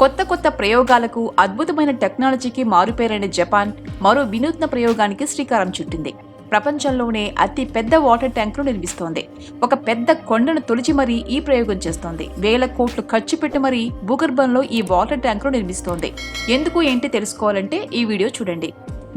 కొత్త కొత్త ప్రయోగాలకు అద్భుతమైన టెక్నాలజీకి మారుపేరైన జపాన్ మరో వినూత్న ప్రయోగానికి శ్రీకారం చుట్టింది. ప్రపంచంలోనే అతి పెద్ద వాటర్ ట్యాంకును నిర్మిస్తోంది. ఒక పెద్ద కొండను తొలిచి మరీ ఈ ప్రయోగం చేస్తోంది. వేల కోట్లు ఖర్చు పెట్టి మరీ భూగర్భంలో ఈ వాటర్ ట్యాంకును నిర్మిస్తోంది. ఎందుకు ఏంటి తెలుసుకోవాలంటే ఈ వీడియో చూడండి.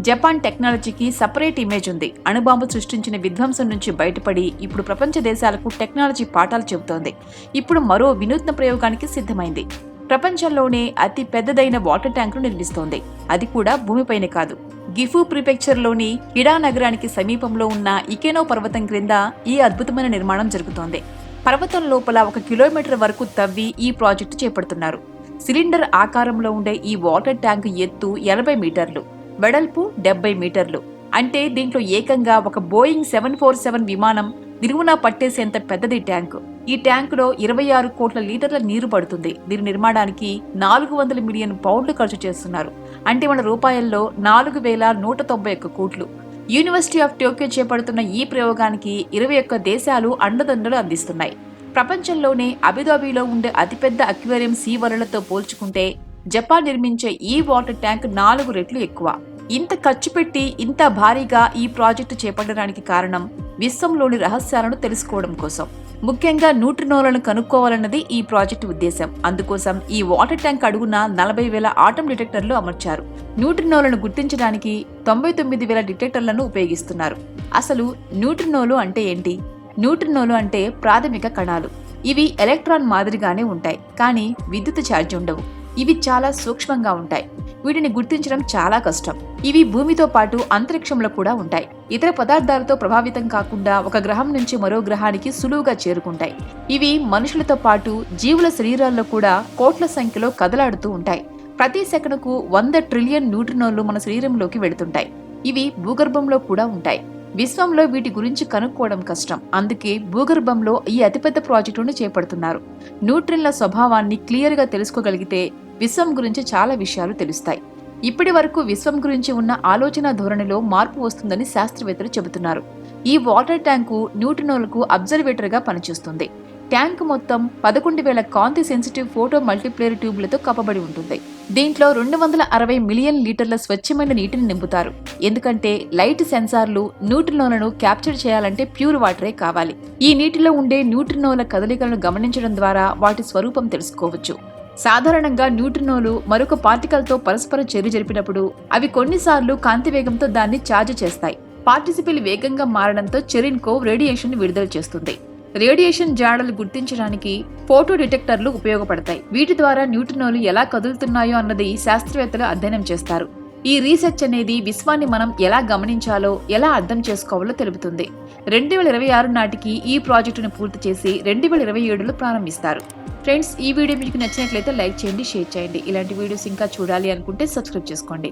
జపాన్ టెక్నాలజీకి సపరేట్ ఇమేజ్ ఉంది. అణుబాంబు సృష్టించిన విధ్వంసం నుంచి బయటపడి ఇప్పుడు ప్రపంచ దేశాలకు టెక్నాలజీ పాఠాలు చెబుతోంది. ఇప్పుడు మరో వినూత్న ప్రయోగానికి సిద్ధమైంది. ప్రపంచంలోనే అతి పెద్దదైన వాటర్ ట్యాంకును నిర్మిస్తోంది. అది కూడా భూమిపైనే కాదు. గిఫు ప్రిపెక్చర్లోని హిడా నగరానికి సమీపంలో ఉన్న ఇకెనో పర్వతం క్రింద ఈ అద్భుతమైన నిర్మాణం జరుగుతోంది. పర్వతం లోపల ఒక కిలోమీటర్ వరకు తవ్వి ఈ ప్రాజెక్టు చేపడుతున్నారు. సిలిండర్ ఆకారంలో ఉండే ఈ వాటర్ ట్యాంక్ ఎత్తు ఎనభై మీటర్లు వెడల్పు డెబ్బై మీటర్లు. అంటే దీంట్లో ఏకంగా ఒక బోయింగ్ సెవెన్ ఫోర్ సెవెన్ విమానం నిలువునా పట్టేసేంత పెద్దది ట్యాంకు. ఈ ట్యాంకులో ఇరవై ఆరు కోట్ల లీటర్ల నీరు పడుతుంది. దీని నిర్మాణానికి నాలుగు వందల మిలియన్ పౌండ్లు ఖర్చు చేస్తున్నారు. అంటే మన రూపాయల్లో నాలుగు వేల నూట తొంభై ఒక్క కోట్లు. యూనివర్సిటీ ఆఫ్ టోక్యో చేపడుతున్న ఈ ప్రయోగానికి ఇరవై ఒక్క దేశాలు అండదండలు అందిస్తున్నాయి. ప్రపంచంలోనే అబుదాబిలో ఉండే అతిపెద్ద అక్వేరియం సీ వలలతో పోల్చుకుంటే జపాన్ నిర్మించే ఈ వాటర్ ట్యాంక్ నాలుగు రెట్లు ఎక్కువ. ఇంత ఖర్చు పెట్టి ఇంత భారీగా ఈ ప్రాజెక్టు చేపట్టడానికి కారణం విశ్వంలోని రహస్యాలను తెలుసుకోవడం కోసం. ముఖ్యంగా న్యూట్రినోలను కనుక్కోవాలన్నది ఈ ప్రాజెక్టు ఉద్దేశం. అందుకోసం ఈ వాటర్ ట్యాంక్ అడుగున నలభై వేల ఆటం డిటెక్టర్లు అమర్చారు. న్యూట్రినోలను గుర్తించడానికి తొంభై తొమ్మిది వేల డిటెక్టర్లను ఉపయోగిస్తున్నారు. అసలు న్యూట్రినోలు అంటే ఏంటి? న్యూట్రినోలు అంటే ప్రాథమిక కణాలు. ఇవి ఎలక్ట్రాన్ మాదిరిగానే ఉంటాయి కానీ విద్యుత్ ఛార్జ్ ఉండవు. ఇవి చాలా సూక్ష్మంగా ఉంటాయి. వీటిని గుర్తించడం చాలా కష్టం. ఇవి భూమితో పాటు అంతరిక్షంలో కూడా ఉంటాయి. ఇతర పదార్థాలతో ప్రభావితం కాకుండా ఒక గ్రహం నుంచి మరో గ్రహానికి సులువుగా చేరుకుంటాయి. ఇవి మనుషులతో పాటు జీవుల శరీరాల్లో కూడా కోట్ల సంఖ్యలో కదలాడుతూ ఉంటాయి. ప్రతి సెకనుకు వంద ట్రిలియన్ న్యూట్రినోలు మన శరీరంలోకి వెళుతుంటాయి. ఇవి భూగర్భంలో కూడా ఉంటాయి. విశ్వంలో వీటి గురించి కనుక్కోవడం కష్టం. అందుకే భూగర్భంలో ఈ అతిపెద్ద ప్రాజెక్టును చేపడుతున్నారు. న్యూట్రిన్ల స్వభావాన్ని క్లియర్గా తెలుసుకోగలిగితే విశ్వం గురించి చాలా విషయాలు తెలుస్తాయి. ఇప్పటి వరకు విశ్వం గురించి ఉన్న ఆలోచన ధోరణిలో మార్పు వస్తుందని శాస్త్రవేత్తలు చెబుతున్నారు. ఈ వాటర్ ట్యాంకు న్యూట్రినోలకు అబ్జర్వేటర్గా పనిచేస్తుంది. ట్యాంక్ మొత్తం పదకొండు వేల కాంతి సెన్సిటివ్ ఫోటో మల్టీప్లేయర్ ట్యూబ్లతో కప్పబడి ఉంటుంది. దీంట్లో రెండు వందల అరవై మిలియన్ లీటర్ల స్వచ్ఛమైన నీటిని నింపుతారు. ఎందుకంటే లైట్ సెన్సార్లు న్యూట్రినోలను క్యాప్చర్ చేయాలంటే ప్యూర్ వాటరే కావాలి. ఈ నీటిలో ఉండే న్యూట్రినోల కదలికలను గమనించడం ద్వారా వాటి స్వరూపం తెలుసుకోవచ్చు. సాధారణంగా న్యూట్రినోలు మరొక పార్టికల్తో పరస్పర చర్య జరిపినప్పుడు అవి కొన్నిసార్లు కాంతి వేగంతో దాన్ని ఛార్జ్ చేస్తాయి. పార్టిసిపిల్ వేగంగా మారడంతో చెరిన్కో రేడియేషన్ విడుదల చేస్తుంది. రేడియేషన్ జాడలు గుర్తించడానికి ఫోటో డిటెక్టర్లు ఉపయోగపడతాయి. వీటి ద్వారా న్యూట్రినోలు ఎలా కదులుతున్నాయో అన్నది శాస్త్రవేత్తలు అధ్యయనం చేస్తారు. ఈ రీసెర్చ్ అనేది విశ్వాన్ని మనం ఎలా గమనించాలో ఎలా అర్థం చేసుకోవాలో తెలుపుతుంది. రెండు వేల ఇరవై ఆరు నాటికి ఈ ప్రాజెక్టును పూర్తి చేసి రెండు వేల ఇరవై ఏడులో ప్రారంభిస్తారు. ఫ్రెండ్స్ ఈ వీడియో మీకు నచ్చినట్లయితే లైక్ చేయండి షేర్ చేయండి. ఇలాంటి వీడియోస్ ఇంకా చూడాలి అనుకుంటే సబ్స్క్రైబ్ చేసుకోండి.